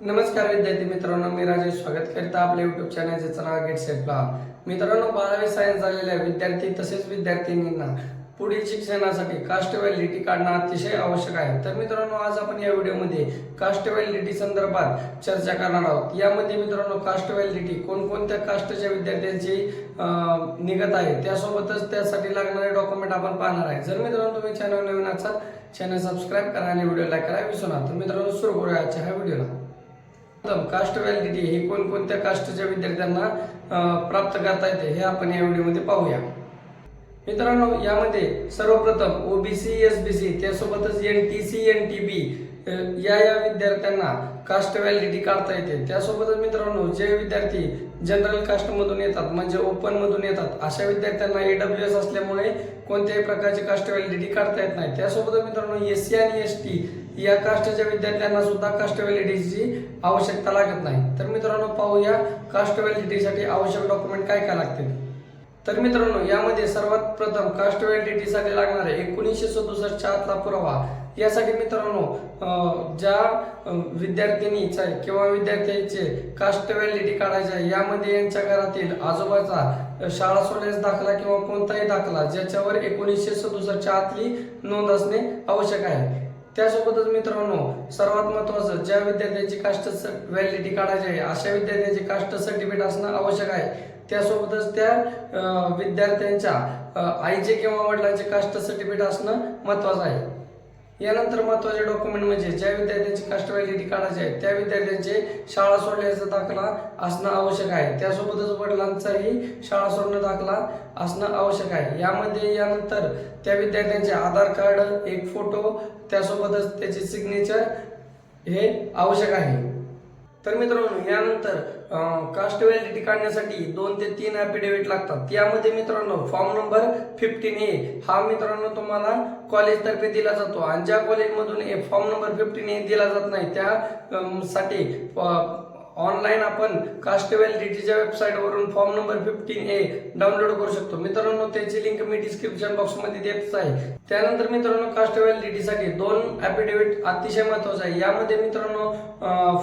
नमस्कार विद्यार्थी मित्रांनो मी राजेश स्वागत करीत आपल्या युट्यूब चॅनलचे नाव गेट सेटला मित्रांनो बारावी सायन्स झालेल्या विद्यार्थी तसेच विद्यार्थिनींना पुढील शिक्षणासाठी कास्ट व्हॅलिडिटी काढणं अतिशय आवश्यक आहे. तर मित्रांनो आज आपण या व्हिडिओमध्ये कास्ट व्हॅलिडिटी संदर्भात चर्चा करणार आहोत. यामध्ये मित्रांनो कास्ट व्हॅलिडिटी कोणकोणत्या कास्टच्या विद्यार्थ्यांची निघत आहे त्यासोबतच त्यासाठी लागणारे डॉक्युमेंट आपण पाहणार आहे. जर मित्रांनो तुम्ही चॅनल नवीन असाल चॅनल सबस्क्राईब करा आणि व्हिडिओ लाईक करा विसरू नका. तर मित्रांनो सुरू करूया आजच्या ह्या व्हिडिओला कास्ट व्हॅलिडिटी ही कोणकोणत्या कास्टच्या विद्यार्थ्यांना प्राप्त करता येते हे आपण या व्हिडिओमध्ये पाहूया. मित्रांनो यामध्ये सर्वप्रथम ओबीसी सी त्यासोबतच N T C N T B या या विद्यार्थ्यांना कास्ट व्हॅलिडिटी काढता येते. त्यासोबतच मित्रांनो जे विद्यार्थी जनरल कास्टमधून येतात म्हणजे ओपनमधून येतात अशा विद्यार्थ्यांना एडब्ल्यू एस असल्यामुळे कोणत्याही प्रकारची कास्ट व्हॅलिडिटी काढता येत नाही. त्यासोबतच मित्रांनो एस सी आणि एस टी या कास्टच्या विद्यार्थ्यांना सुद्धा कास्ट व्हॅलिडिटीची आवश्यकता लागत नाही. तर मित्रांनो पाहूया कास्ट व्हॅलिडिटीसाठी आवश्यक डॉक्युमेंट काय काय लागतील. तर मित्रांनो यामध्ये सर्वात प्रथम कास्ट व्हॅलिडिटीसाठी लागणारे एकोणीसशे सदुसष्टच्या आतला पुरावा. यासाठी मित्रांनो ज्या अं, विद्यार्थिनीचा किंवा विद्यार्थ्यांचे कास्ट व्हॅलिडिटी काढायचे आहे यामध्ये यांच्या घरातील आजोबाचा शाळा सोडण्यास दाखला किंवा कोणताही दाखला ज्याच्यावर एकोणीसशे सदुसष्टच्या आतली नोंद असणे आवश्यक आहे. त्यासोबतच मित्रांनो सर्वात महत्वाचं ज्या विद्यार्थ्यांची कास्ट व्हॅलिडिटी काढायची आहे अशा विद्यार्थ्यांची कास्ट सर्टिफिकेट असणं आवश्यक आहे. त्यासोबतच त्या विद्यार्थ्यांच्या आईचे किंवा वडिलांचे कास्ट सर्टिफिकेट असणं महत्वाचं आहे. यानंतर महत्त्वाचे डॉक्युमेंट म्हणजे ज्या विद्यार्थ्यांची कास्ट व्हॅलिडिटी काढायची आहे त्या विद्यार्थ्यांचे शाळा सोडल्याचा दाखला असणं आवश्यक आहे. त्यासोबतच वडिलांचाही शाळा सोडणं दाखला असणं आवश्यक आहे. यामध्ये यानंतर त्या विद्यार्थ्यांचे आधार कार्ड एक फोटो त्यासोबतच त्याचे सिग्नेचर हे आवश्यक आहे. तर मित्रांनो यानंतर कास्ट व्हॅलिडिटी काढण्यासाठी दोन ते तीन ॲफिडेव्हिट लागतात. यामध्ये मित्रांनो फॉर्म नंबर फिफ्टीन ए. हा मित्रांनो तुम्हाला कॉलेजतर्फे दिला जातो. आणि ज्या कॉलेजमधून फॉर्म नंबर फिफ्टीन ए दिला जात नाही त्या साठी ऑनलाईन आपण कास्टेबॅल डी टीच्या वेबसाईटवरून form number fifteen A download करू शकतो. मित्रांनो त्याची लिंक मी डिस्क्रिप्शन बॉक्समध्ये देतच आहे. त्यानंतर मित्रांनो कास्ट व्हॅलिडिटीसाठी दोन ॲफिडेव्हिट अतिशय महत्वाचं आहे. यामध्ये मित्रांनो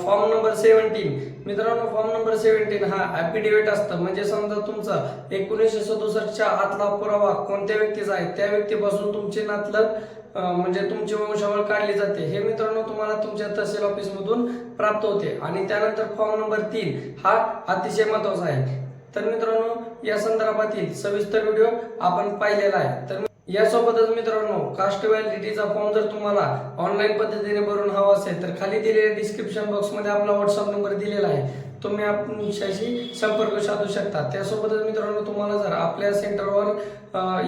फॉर्म नंबर सेवन्टीन मित्रांनो फॉर्म नंबर सेव्हन्टीन हा ॲफिडेव्हिट असतं. म्हणजे समजा तुमचा एकोणीसशे सदुसष्टच्या आतला पुरावा कोणत्या व्यक्तीचा आहे त्या व्यक्तीपासून तुमचे नातलग म्हणजे तुमची वंशावळ काढली जाते. हे मित्रांनो तुम्हाला तुमच्या तहसील ऑफिसमधून प्राप्त होते. आणि त्यानंतर फॉर्म नंबर तीन हा अतिशय महत्त्वाचा आहे. तर मित्रांनो या संदर्भातील सविस्तर व्हिडिओ आपण पाहिलेला आहे. तर यासोबतच मित्रांनो कास्ट व्हॅलिडिटीचा फॉर्म जर तुम्हाला ऑनलाईन पद्धतीने भरून हवा असेल तर खाली दिलेल्या डिस्क्रिप्शन बॉक्समध्ये आपला व्हॉट्सअप नंबर दिलेला आहे. तुम्ही आमच्याशी संपर्क साधू शकता. त्यासोबतच मित्रांनो तुम्हाला जर आपल्या सेंटरवर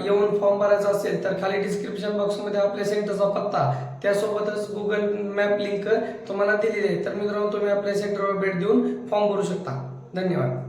येऊन फॉर्म भरायचा असेल तर खाली डिस्क्रिप्शन बॉक्समध्ये आपल्या सेंटरचा पत्ता त्यासोबतच गुगल मॅप लिंक तुम्हाला दिलेली आहे. तर मित्रांनो तुम्ही आपल्या सेंटरवर भेट देऊन फॉर्म भरू शकता. धन्यवाद.